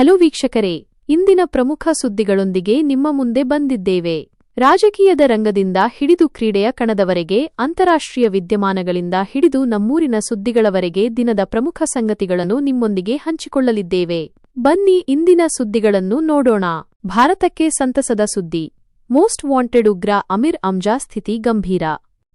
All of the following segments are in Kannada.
ಹಲೋ ವೀಕ್ಷಕರೇ, ಇಂದಿನ ಪ್ರಮುಖ ಸುದ್ದಿಗಳೊಂದಿಗೆ ನಿಮ್ಮ ಮುಂದೆ ಬಂದಿದ್ದೇವೆ. ರಾಜಕೀಯದ ರಂಗದಿಂದ ಹಿಡಿದು ಕ್ರೀಡೆಯ ಕಣದವರೆಗೆ, ಅಂತಾರಾಷ್ಟ್ರೀಯ ವಿದ್ಯಮಾನಗಳಿಂದ ಹಿಡಿದು ನಮ್ಮೂರಿನ ಸುದ್ದಿಗಳವರೆಗೆ ದಿನದ ಪ್ರಮುಖ ಸಂಗತಿಗಳನ್ನು ನಿಮ್ಮೊಂದಿಗೆ ಹಂಚಿಕೊಳ್ಳಲಿದ್ದೇವೆ. ಬನ್ನಿ ಇಂದಿನ ಸುದ್ದಿಗಳನ್ನು ನೋಡೋಣ. ಭಾರತಕ್ಕೆ ಸಂತಸದ ಸುದ್ದಿ. ಮೋಸ್ಟ್ ವಾಂಟೆಡ್ ಉಗ್ರ ಅಮಿರ್ ಅಮ್ಜಾ ಸ್ಥಿತಿ ಗಂಭೀರ.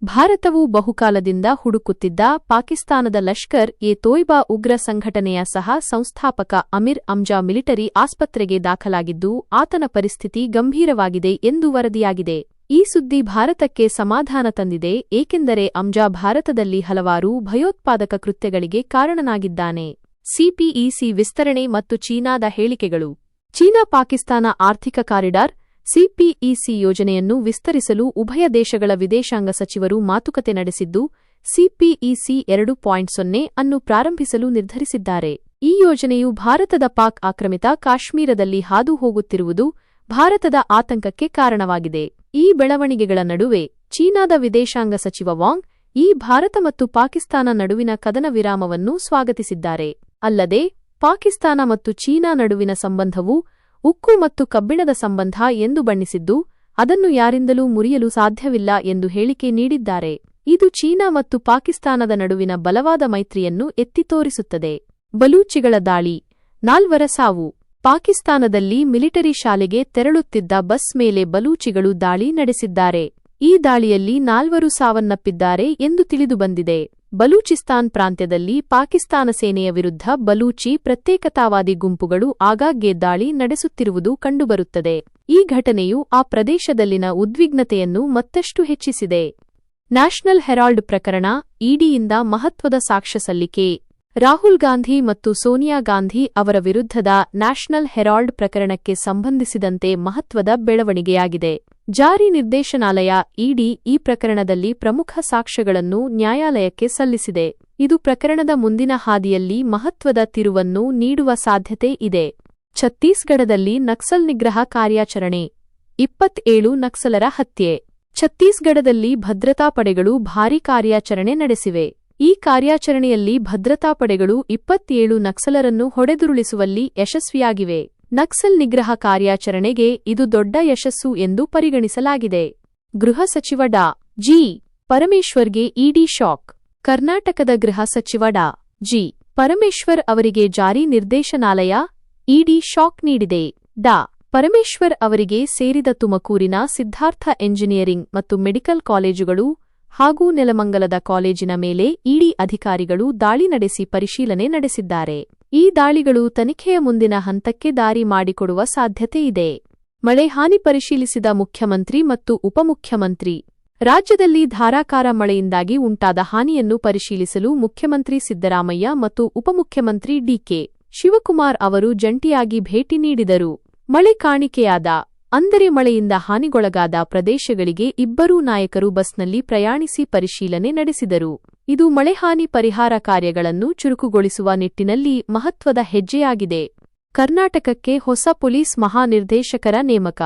ಭಾರತವು ಬಹುಕಾಲದಿಂದ ಹುಡುಕುತ್ತಿದ್ದ ಪಾಕಿಸ್ತಾನದ ಲಷ್ಕರ್ ಎ ತೋಯ್ಬಾ ಉಗ್ರ ಸಂಘಟನೆಯ ಸಹ ಸಂಸ್ಥಾಪಕ ಅಮಿರ್ ಅಮ್ಜಾ ಮಿಲಿಟರಿ ಆಸ್ಪತ್ರೆಗೆ ದಾಖಲಾಗಿದ್ದು, ಆತನ ಪರಿಸ್ಥಿತಿ ಗಂಭೀರವಾಗಿದೆ ಎಂದು ವರದಿಯಾಗಿದೆ. ಈ ಸುದ್ದಿ ಭಾರತಕ್ಕೆ ಸಮಾಧಾನ ತಂದಿದೆ, ಏಕೆಂದರೆ ಅಮ್ಜಾ ಭಾರತದಲ್ಲಿ ಹಲವಾರು ಭಯೋತ್ಪಾದಕ ಕೃತ್ಯಗಳಿಗೆ ಕಾರಣನಾಗಿದ್ದಾನೆ. ಸಿಪಿಇಸಿ ವಿಸ್ತರಣೆ ಮತ್ತು ಚೀನಾದ ಹೇಳಿಕೆಗಳು. ಚೀನಾ ಪಾಕಿಸ್ತಾನ ಆರ್ಥಿಕ ಕಾರಿಡಾರ್ ಸಿಪಿಇಸಿ ಯೋಜನೆಯನ್ನು ವಿಸ್ತರಿಸಲು ಉಭಯ ದೇಶಗಳ ವಿದೇಶಾಂಗ ಸಚಿವರು ಮಾತುಕತೆ ನಡೆಸಿದ್ದು, ಸಿಪಿಇಸಿ ಎರಡು ಪಾಯಿಂಟ್ ಸೊನ್ನೆ ಅನ್ನು ಪ್ರಾರಂಭಿಸಲು ನಿರ್ಧರಿಸಿದ್ದಾರೆ. ಈ ಯೋಜನೆಯು ಭಾರತದ ಪಾಕ್ ಆಕ್ರಮಿತ ಕಾಶ್ಮೀರದಲ್ಲಿ ಹಾದು ಹೋಗುತ್ತಿರುವುದು ಭಾರತದ ಆತಂಕಕ್ಕೆ ಕಾರಣವಾಗಿದೆ. ಈ ಬೆಳವಣಿಗೆಗಳ ನಡುವೆ ಚೀನಾದ ವಿದೇಶಾಂಗ ಸಚಿವ ವಾಂಗ್ ಈ ಭಾರತ ಮತ್ತು ಪಾಕಿಸ್ತಾನ ನಡುವಿನ ಕದನ ವಿರಾಮವನ್ನು ಸ್ವಾಗತಿಸಿದ್ದಾರೆ. ಅಲ್ಲದೆ, ಪಾಕಿಸ್ತಾನ ಮತ್ತು ಚೀನಾ ನಡುವಿನ ಸಂಬಂಧವು ಉಕ್ಕು ಮತ್ತು ಕಬ್ಬಿಣದ ಸಂಬಂಧ ಎಂದು ಬಣ್ಣಿಸಿದ್ದು, ಅದನ್ನು ಯಾರಿಂದಲೂ ಮುರಿಯಲು ಸಾಧ್ಯವಿಲ್ಲ ಎಂದು ಹೇಳಿಕೆ ನೀಡಿದ್ದಾರೆ. ಇದು ಚೀನಾ ಮತ್ತು ಪಾಕಿಸ್ತಾನದ ನಡುವಿನ ಬಲವಾದ ಮೈತ್ರಿಯನ್ನು ಎತ್ತಿ ತೋರಿಸುತ್ತದೆ. ಬಲೂಚಿಗಳ ದಾಳಿ, ನಾಲ್ವರ ಸಾವು. ಪಾಕಿಸ್ತಾನದಲ್ಲಿ ಮಿಲಿಟರಿ ಶಾಲೆಗೆ ತೆರಳುತ್ತಿದ್ದ ಬಸ್ ಮೇಲೆ ಬಲೂಚಿಗಳು ದಾಳಿ ನಡೆಸಿದ್ದಾರೆ. ಈ ದಾಳಿಯಲ್ಲಿ ನಾಲ್ವರು ಸಾವನ್ನಪ್ಪಿದ್ದಾರೆ ಎಂದು ತಿಳಿದುಬಂದಿದೆ. ಬಲೂಚಿಸ್ತಾನ್ ಪ್ರಾಂತ್ಯದಲ್ಲಿ ಪಾಕಿಸ್ತಾನ ಸೇನೆಯ ವಿರುದ್ಧ ಬಲೂಚಿ ಪ್ರತ್ಯೇಕತಾವಾದಿ ಗುಂಪುಗಳು ಆಗಾಗ್ಗೆ ದಾಳಿ ನಡೆಸುತ್ತಿರುವುದು ಕಂಡುಬರುತ್ತದೆ. ಈ ಘಟನೆಯು ಆ ಪ್ರದೇಶದಲ್ಲಿನ ಉದ್ವಿಗ್ನತೆಯನ್ನು ಮತ್ತಷ್ಟು ಹೆಚ್ಚಿಸಿದೆ. ನ್ಯಾಷನಲ್ ಹೆರಾಲ್ಡ್ ಪ್ರಕರಣ ಇಡಿಯಿಂದ ಮಹತ್ವದ ಸಾಕ್ಷ್ಯ ಸಲ್ಲಿಕೆ. ರಾಹುಲ್ ಗಾಂಧಿ ಮತ್ತು ಸೋನಿಯಾ ಗಾಂಧಿ ಅವರ ವಿರುದ್ಧದ ನ್ಯಾಷನಲ್ ಹೆರಾಲ್ಡ್ ಪ್ರಕರಣಕ್ಕೆ ಸಂಬಂಧಿಸಿದಂತೆ ಮಹತ್ವದ ಬೆಳವಣಿಗೆಯಾಗಿದೆ. ಜಾರಿ ನಿರ್ದೇಶನಾಲಯ ಇಡಿ ಈ ಪ್ರಕರಣದಲ್ಲಿ ಪ್ರಮುಖ ಸಾಕ್ಷ್ಯಗಳನ್ನು ನ್ಯಾಯಾಲಯಕ್ಕೆ ಸಲ್ಲಿಸಿದೆ. ಇದು ಪ್ರಕರಣದ ಮುಂದಿನ ಹಾದಿಯಲ್ಲಿ ಮಹತ್ವದ ತಿರುವನ್ನು ನೀಡುವ ಸಾಧ್ಯತೆ ಇದೆ. ಛತ್ತೀಸ್ಗಢದಲ್ಲಿ ನಕ್ಸಲ್ ನಿಗ್ರಹ ಕಾರ್ಯಾಚರಣೆ, ಇಪ್ಪತ್ತೇಳು ನಕ್ಸಲರ ಹತ್ಯೆ. ಛತ್ತೀಸ್ಗಢದಲ್ಲಿ ಭದ್ರತಾ ಪಡೆಗಳು ಭಾರೀ ಕಾರ್ಯಾಚರಣೆ ನಡೆಸಿವೆ. ಈ ಕಾರ್ಯಾಚರಣೆಯಲ್ಲಿ ಭದ್ರತಾ ಪಡೆಗಳು ಇಪ್ಪತ್ತೇಳು ನಕ್ಸಲರನ್ನು ಹೊಡೆದುರುಳಿಸುವಲ್ಲಿ ಯಶಸ್ವಿಯಾಗಿವೆ. ನಕ್ಸಲ್ ನಿಗ್ರಹ ಕಾರ್ಯಾಚರಣೆಗೆ ಇದು ದೊಡ್ಡ ಯಶಸ್ಸು ಎಂದು ಪರಿಗಣಿಸಲಾಗಿದೆ. ಗೃಹ ಸಚಿವ ಡಾ. ಜಿ. ಪರಮೇಶ್ವರ್ಗೆ ಇಡಿ ಶಾಕ್. ಕರ್ನಾಟಕದ ಗೃಹ ಸಚಿವ ಡಾ. ಜಿ. ಪರಮೇಶ್ವರ್ ಅವರಿಗೆ ಜಾರಿ ನಿರ್ದೇಶನಾಲಯ ಇಡಿ ಶಾಕ್ ನೀಡಿದೆ. ಡಾ. ಪರಮೇಶ್ವರ್ ಅವರಿಗೆ ಸೇರಿದ ತುಮಕೂರಿನ ಸಿದ್ಧಾರ್ಥ ಎಂಜಿನಿಯರಿಂಗ್ ಮತ್ತು ಮೆಡಿಕಲ್ ಕಾಲೇಜುಗಳು ಹಾಗೂ ನೆಲಮಂಗಲದ ಕಾಲೇಜಿನ ಮೇಲೆ ಇಡಿ ಅಧಿಕಾರಿಗಳು ದಾಳಿ ನಡೆಸಿ ಪರಿಶೀಲನೆ ನಡೆಸಿದ್ದಾರೆ. ಈ ದಾಳಿಗಳು ತನಿಖೆಯ ಮುಂದಿನ ಹಂತಕ್ಕೆ ದಾರಿ ಮಾಡಿಕೊಡುವ ಸಾಧ್ಯತೆಯಿದೆ ಮಳೆ ಹಾನಿ ಪರಿಶೀಲಿಸಿದ ಮುಖ್ಯಮಂತ್ರಿ ಮತ್ತು ಉಪಮುಖ್ಯಮಂತ್ರಿ. ರಾಜ್ಯದಲ್ಲಿ ಧಾರಾಕಾರ ಮಳೆಯಿಂದಾಗಿ ಉಂಟಾದ ಹಾನಿಯನ್ನು ಪರಿಶೀಲಿಸಲು ಮುಖ್ಯಮಂತ್ರಿ ಸಿದ್ದರಾಮಯ್ಯ ಮತ್ತು ಉಪಮುಖ್ಯಮಂತ್ರಿ ಡಿಕೆ ಶಿವಕುಮಾರ್ ಅವರು ಜಂಟಿಯಾಗಿ ಭೇಟಿ ನೀಡಿದರು. ಮಳೆ ಕಾಣಿಕೆಯಾದ ಅಂದರೆ ಮಳೆಯಿಂದ ಹಾನಿಗೊಳಗಾದ ಪ್ರದೇಶಗಳಿಗೆ ಇಬ್ಬರೂ ನಾಯಕರು ಬಸ್ನಲ್ಲಿ ಪ್ರಯಾಣಿಸಿ ಪರಿಶೀಲನೆ ನಡೆಸಿದರು. ಇದು ಮಳೆಹಾನಿ ಪರಿಹಾರ ಕಾರ್ಯಗಳನ್ನು ಚುರುಕುಗೊಳಿಸುವ ನಿಟ್ಟಿನಲ್ಲಿ ಮಹತ್ವದ ಹೆಜ್ಜೆಯಾಗಿದೆ. ಕರ್ನಾಟಕಕ್ಕೆ ಹೊಸ ಪೊಲೀಸ್ ಮಹಾನಿರ್ದೇಶಕರ ನೇಮಕ.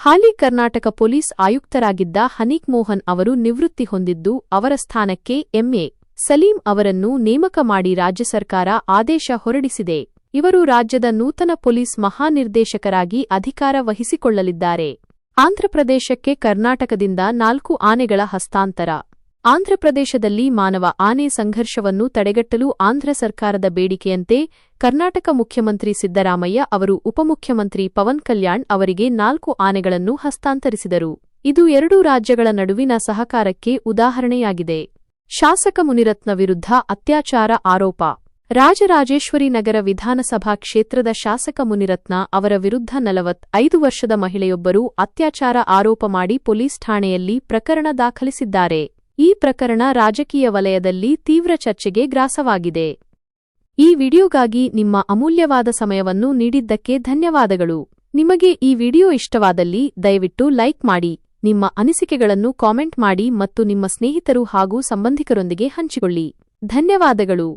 ಹಾಲಿ ಕರ್ನಾಟಕ ಪೊಲೀಸ್ ಆಯುಕ್ತರಾಗಿದ್ದ ಹನೀಕ್ ಮೋಹನ್ ಅವರು ನಿವೃತ್ತಿ ಹೊಂದಿದ್ದು, ಅವರ ಸ್ಥಾನಕ್ಕೆ ಎಂಎ ಸಲೀಂ ಅವರನ್ನು ನೇಮಕ ಮಾಡಿ ರಾಜ್ಯ ಸರ್ಕಾರ ಆದೇಶ ಹೊರಡಿಸಿದೆ. ಇವರು ರಾಜ್ಯದ ನೂತನ ಪೊಲೀಸ್ ಮಹಾನಿರ್ದೇಶಕರಾಗಿ ಅಧಿಕಾರ ವಹಿಸಿಕೊಳ್ಳಲಿದ್ದಾರೆ. ಆಂಧ್ರಪ್ರದೇಶಕ್ಕೆ ಕರ್ನಾಟಕದಿಂದ ನಾಲ್ಕು ಆನೆಗಳ ಹಸ್ತಾಂತರ. ಆಂಧ್ರಪ್ರದೇಶದಲ್ಲಿ ಮಾನವ ಆನೆ ಸಂಘರ್ಷವನ್ನು ತಡೆಗಟ್ಟಲು ಆಂಧ್ರ ಸರ್ಕಾರದ ಬೇಡಿಕೆಯಂತೆ ಕರ್ನಾಟಕ ಮುಖ್ಯಮಂತ್ರಿ ಸಿದ್ದರಾಮಯ್ಯ ಅವರು ಉಪಮುಖ್ಯಮಂತ್ರಿ ಪವನ್ ಕಲ್ಯಾಣ್ ಅವರಿಗೆ ನಾಲ್ಕು ಆನೆಗಳನ್ನು ಹಸ್ತಾಂತರಿಸಿದರು. ಇದು ಎರಡೂ ರಾಜ್ಯಗಳ ನಡುವಿನ ಸಹಕಾರಕ್ಕೆ ಉದಾಹರಣೆಯಾಗಿದೆ. ಶಾಸಕ ಮುನಿರತ್ನ ವಿರುದ್ಧ ಅತ್ಯಾಚಾರ ಆರೋಪ. ರಾಜರಾಜೇಶ್ವರಿ ನಗರ ವಿಧಾನಸಭಾ ಕ್ಷೇತ್ರದ ಶಾಸಕ ಮುನಿರತ್ನ ಅವರ ವಿರುದ್ಧ ನಲವತ್ ಐದು ವರ್ಷದ ಮಹಿಳೆಯೊಬ್ಬರು ಅತ್ಯಾಚಾರ ಆರೋಪ ಮಾಡಿ ಪೊಲೀಸ್ ಠಾಣೆಯಲ್ಲಿ ಪ್ರಕರಣ ದಾಖಲಿಸಿದ್ದಾರೆ. ಈ ಪ್ರಕರಣ ರಾಜಕೀಯ ವಲಯದಲ್ಲಿ ತೀವ್ರ ಚರ್ಚೆಗೆ ಗ್ರಾಸವಾಗಿದೆ. ಈ ವಿಡಿಯೋಗಾಗಿ ನಿಮ್ಮ ಅಮೂಲ್ಯವಾದ ಸಮಯವನ್ನು ನೀಡಿದ್ದಕ್ಕೆ ಧನ್ಯವಾದಗಳು. ನಿಮಗೆ ಈ ವಿಡಿಯೋ ಇಷ್ಟವಾದಲ್ಲಿ ದಯವಿಟ್ಟು ಲೈಕ್ ಮಾಡಿ, ನಿಮ್ಮ ಅನಿಸಿಕೆಗಳನ್ನು ಕಾಮೆಂಟ್ ಮಾಡಿ ಮತ್ತು ನಿಮ್ಮ ಸ್ನೇಹಿತರು ಹಾಗೂ ಸಂಬಂಧಿಕರೊಂದಿಗೆ ಹಂಚಿಕೊಳ್ಳಿ. ಧನ್ಯವಾದಗಳು.